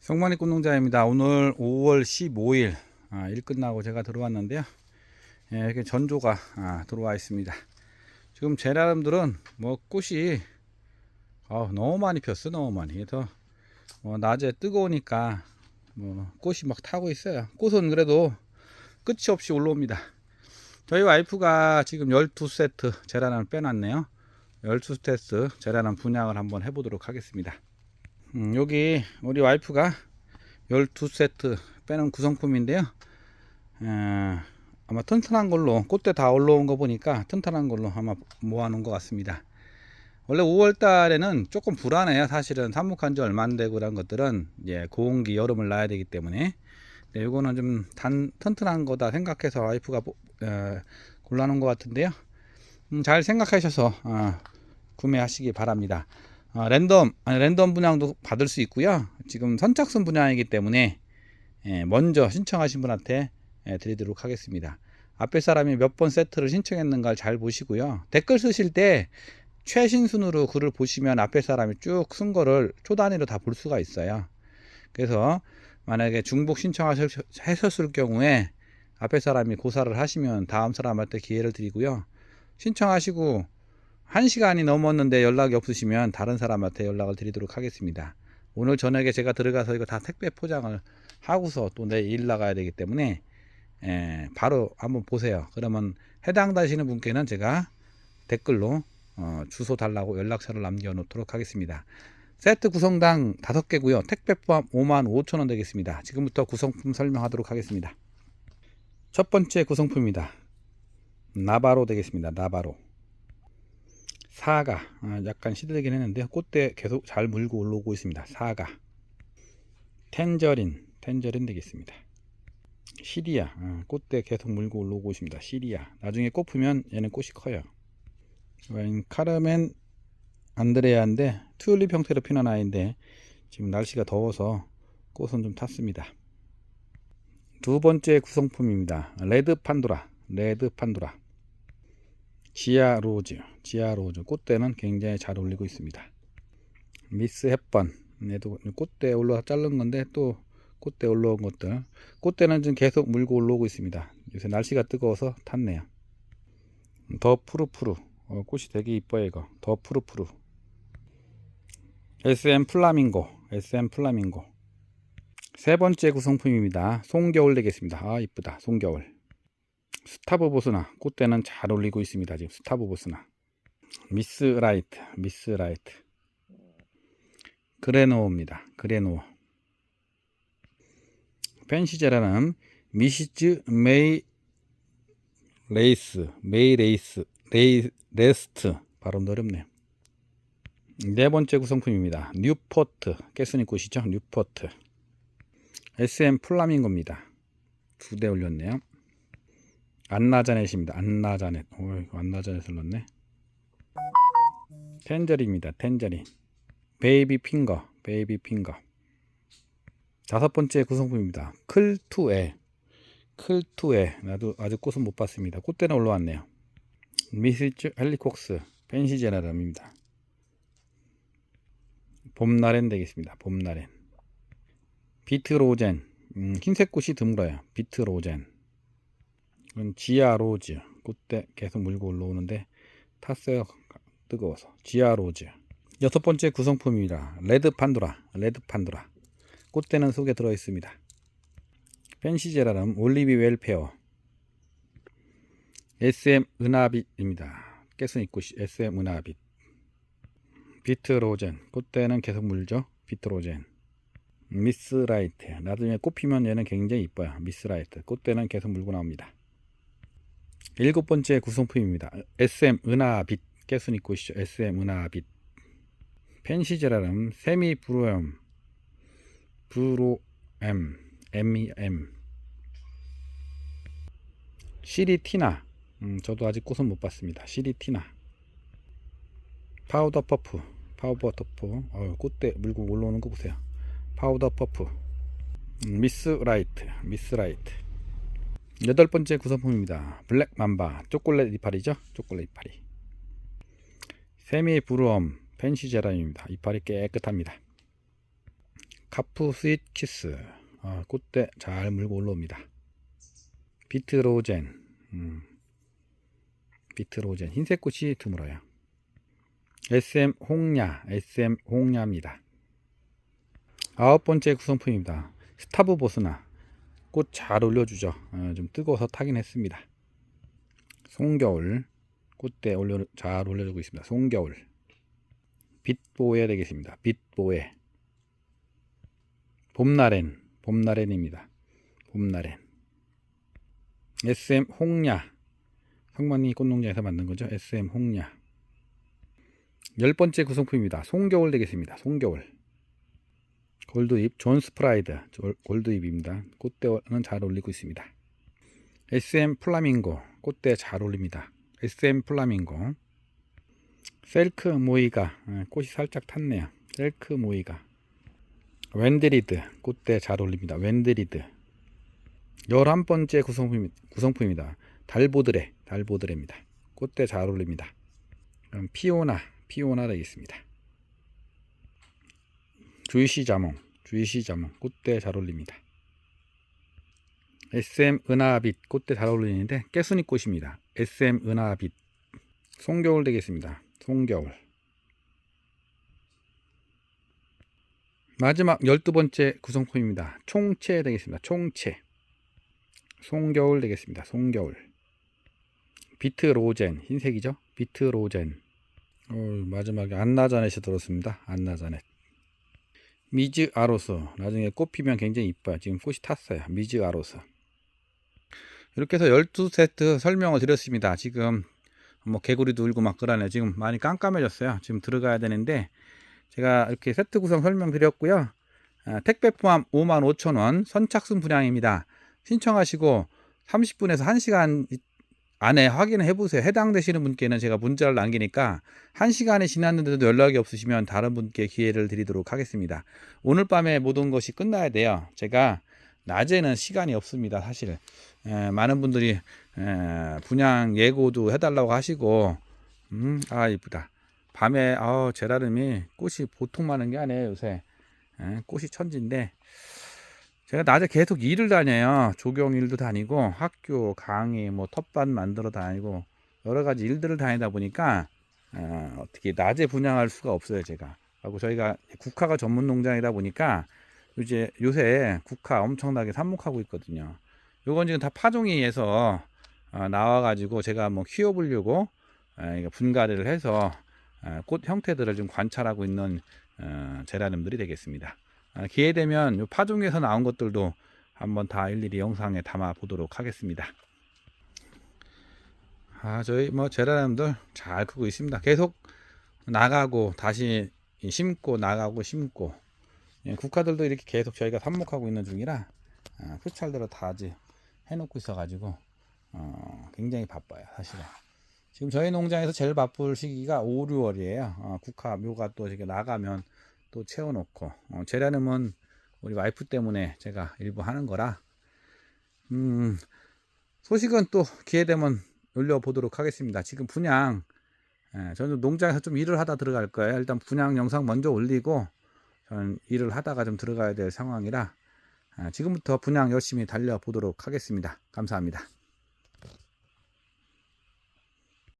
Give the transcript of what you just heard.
성만이 꿈농자입니다. 오늘 5월 15일 아, 일 끝나고 제가 들어왔는데요. 예, 이렇게 전조가 아, 들어와 있습니다. 지금 제라름들은 뭐 꽃이 아, 너무 많이 폈어, 너무 많이. 그래서 뭐 낮에 뜨거우니까 뭐 꽃이 막 타고 있어요. 꽃은 그래도 끝이 없이 올라옵니다. 저희 와이프가 지금 12세트 제라람 빼놨네요. 12세트 제라람 분양을 한번 해보도록 하겠습니다. 음, 여기 우리 와이프가 12세트 빼놓은 구성품인데요. 어, 아마 튼튼한 걸로 꽃대 다 올라온 거 보니까 튼튼한 걸로 아마 모아놓은 것 같습니다. 원래 5월 달에는 조금 불안해요. 사실은 삽목한 지 얼마 안 되고 그런 것들은 예, 고온기 여름을 놔야 되기 때문에 네, 이거는 좀 단, 튼튼한 거다 생각해서 와이프가 보- 어, 골라놓은 것 같은데요. 음, 잘 생각하셔서 어, 구매하시기 바랍니다. 어, 랜덤 아니 랜덤 분양도 받을 수 있고요. 지금 선착순 분양이기 때문에 예, 먼저 신청하신 분한테 예, 드리도록 하겠습니다. 앞에 사람이 몇 번 세트를 신청했는가를 잘 보시고요. 댓글 쓰실 때 최신 순으로 글을 보시면 앞에 사람이 쭉 쓴 거를 초 단위로 다 볼 수가 있어요. 그래서 만약에 중복 신청하셨을 경우에 앞에 사람이 고사를 하시면 다음 사람한테 기회를 드리고요. 신청하시고 한 시간이 넘었는데 연락이 없으시면 다른 사람한테 연락을 드리도록 하겠습니다. 오늘 저녁에 제가 들어가서 이거 다 택배 포장을 하고서 또 내일 나가야 되기 때문에 예, 바로 한번 보세요. 그러면 해당되시는 분께는 제가 댓글로 어, 주소 달라고 연락처를 남겨 놓도록 하겠습니다. 세트 구성당 5개고요. 택배 포함 5만 5천 원 되겠습니다. 지금부터 구성품 설명하도록 하겠습니다. 첫 번째 구성품입니다. 나바로 되겠습니다. 나바로. 사과 아, 약간 시들긴 했는데 꽃대 계속 잘 물고 올라오고 있습니다. 사과 텐저린 텐저린 되겠습니다. 시리아 아, 꽃대 계속 물고 올라오고 있습니다. 시리아 나중에 꽃 피면 얘는 꽃이 커요. 이건 카르멘 안드레아인데 튤립 형태로 피는 아이인데 지금 날씨가 더워서 꽃은 좀 탔습니다. 두 번째 구성품입니다. 레드 판도라 레드 판도라 지아 로즈, 지아 로즈 꽃대는 굉장히 잘 어울리고 있습니다. 미스 햇번, 얘도 꽃대 올라와 자른 건데 또 꽃대 올라온 것들. 꽃대는 지금 계속 물고 올라오고 있습니다. 요새 날씨가 뜨거워서 탔네요. 더 푸르푸르, 어, 꽃이 되게 이뻐요 이거. 더 푸르푸르. SM 플라밍고, SM 플라밍고. 세 번째 구성품입니다. 송겨울 되겠습니다. 아 이쁘다, 송겨울. 스타브 보스나 꽃대는 잘 어울리고 있습니다. 지금 스타브 보스나 미스 라이트, 미스 라이트, 그레노입니다. 그레노. 펜시제라는 미시즈 메이 레이스, 메이 레이스, 레이 레스트 발음도 어렵네요. 네 번째 구성품입니다. 뉴포트, 깨스니 꽃이죠. 뉴포트. SM 플라밍고입니다. 두 대 올렸네요. 안나자넷입니다. 안나자넷. 오, 안나자넷을 넣네. 텐저리입니다. 텐저리. 베이비 핑거. 베이비 핑거. 다섯 번째 구성품입니다. 클투에. 클투에. 나도 아직 꽃은 못 봤습니다. 꽃대는 올라왔네요. 미스즈 헬리콕스. 펜시제라람입니다. 봄나렌 되겠습니다. 봄나렌. 비트로젠. 음, 흰색 꽃이 드물어요. 비트로젠. 이건 지아 로즈. 꽃대 계속 물고 올라오는데 탔어요. 뜨거워서. 지아 로즈. 여섯 번째 구성품입니다. 레드 판도라. 레드 판도라. 꽃대는 속에 들어 있습니다. 펜시제라름 올리비 웰페어. SM 은하빛입니다. 깨순이 꽃이 SM 은하빛. 비트로젠. 꽃대는 계속 물죠. 비트로젠. 미스라이트. 나중에 꽃 피면 얘는 굉장히 이뻐요. 미스라이트. 꽃대는 계속 물고 나옵니다 일곱 번째 구성품입니다. SM 은하빛 깨순이 꽃이죠. SM 은하빛. 펜시제라름 세미 브로엠. 브로엠 MEM 시리티나. 음, 저도 아직 꽃은 못 봤습니다. 시리티나. 파우더 퍼프. 파우더 퍼프. 어, 꽃대 물고 올라오는 거 보세요. 파우더 퍼프. 음, 미스 라이트. 미스 라이트 여덟 번째 구성품입니다. 블랙 맘바 초콜릿 이파리죠? 초콜릿 이파리. 세미 브루엄 펜시 제라입니다. 이파리 깨끗합니다. 카프 스윗 키스. 아, 꽃대 잘 물고 올라옵니다. 비트 로젠. 음. 비트 로젠. 흰색 꽃이 드물어요. SM 홍야. SM 홍야입니다. 아홉 번째 구성품입니다. 스타브 보스나. 꽃 잘 올려주죠. 어, 좀 뜨거워서 타긴 했습니다. 송겨울. 꽃대 올려, 잘 올려주고 있습니다. 송겨울. 빛보에 되겠습니다. 빛보에. 봄나렌. 봄나렌입니다. 봄나렌. SM 홍야. 성만이 꽃농장에서 만든 거죠. SM 홍야. 열 번째 구성품입니다. 송겨울 되겠습니다. 송겨울. 골드잎 존 스 프라이드 골드잎입니다. 꽃대는 잘 올리고 있습니다. SM 플라밍고 꽃대 잘 올립니다. SM 플라밍고 셀크 모이가 어, 꽃이 살짝 탔네요. 셀크 모이가 웬드리드 꽃대 잘 올립니다. 웬드리드 11번째 구성품, 구성품입니다. 달보드레 달보드레입니다. 꽃대 잘. 그럼 피오나 피오나 되겠습니다. 주이시 자몽 주이시 자몽 꽃대 잘 올립니다. SM 은하빛 꽃대 잘 어울리는데 깨순이 꽃입니다. SM 은하빛 송겨울 되겠습니다. 송겨울 마지막 12번째 구성품입니다. 총채 되겠습니다. 총채 송겨울 되겠습니다. 송겨울 비트 로젠 흰색이죠? 비트 로젠 어, 마지막에 안나자넷이 들었습니다. 안나자넷 미즈 아로스 나중에 꽃 피면 굉장히 이뻐요. 지금 꽃이 탔어요. 미즈 아로스 이렇게 해서 12세트 설명을 드렸습니다. 지금 뭐 개구리도 울고 막 그러네. 지금 많이 깜깜해졌어요. 지금 들어가야 되는데 제가 이렇게 세트 구성 설명드렸고요. 아, 택배 포함 55,000원 선착순 분양입니다. 신청하시고 30분에서 1시간 안에 확인해 보세요. 해당되시는 분께는 제가 문자를 남기니까 1시간이 지났는데도 연락이 없으시면 다른 분께 기회를 드리도록 하겠습니다. 오늘 밤에 모든 것이 끝나야 돼요. 제가 낮에는 시간이 없습니다. 사실 에, 많은 분들이 에, 분양 예고도 해달라고 하시고 음, 아 이쁘다. 밤에 아 제라름이 꽃이 보통 많은 게 아니에요 요새 에, 꽃이 천지인데 제가 낮에 계속 일을 다녀요. 조경 일도 다니고 학교 강의 뭐 텃밭 만들어 다니고 여러 가지 일들을 다니다 보니까 어, 어떻게 낮에 분양할 수가 없어요 제가. 하고 저희가 국화가 전문 농장이다 보니까 이제 요새 국화 엄청나게 삽목하고 있거든요. 요건 지금 다 파종이에서 어, 나와가지고 제가 뭐 키워보려고 어, 분갈이를 해서 어, 꽃 형태들을 좀 관찰하고 있는 어, 제라늄들이 되겠습니다. 아, 기회 되면 요 파종에서 나온 것들도 한번 다 일일이 영상에 담아 보도록 하겠습니다. 아, 저희 뭐 제라늄들 잘 크고 있습니다. 계속 나가고 다시 심고 나가고 심고 예, 국화들도 이렇게 계속 저희가 삽목하고 있는 중이라 아, 수찰대로 다 아직 해놓고 있어가지고 어, 굉장히 바빠요 사실은 지금 저희 농장에서 제일 바쁠 시기가 5, 6월이에요 어, 국화 묘가 또 이렇게 나가면 또 채워놓고 어, 제라늄은 우리 와이프 때문에 제가 일부 하는 거라 음, 소식은 또 기회 되면 올려보도록 하겠습니다 지금 분양 예, 저는 농장에서 좀 일을 하다 들어갈 거예요 일단 분양 영상 먼저 올리고 저는 일을 하다가 좀 들어가야 될 상황이라 아, 지금부터 분양 열심히 달려보도록 하겠습니다. 감사합니다.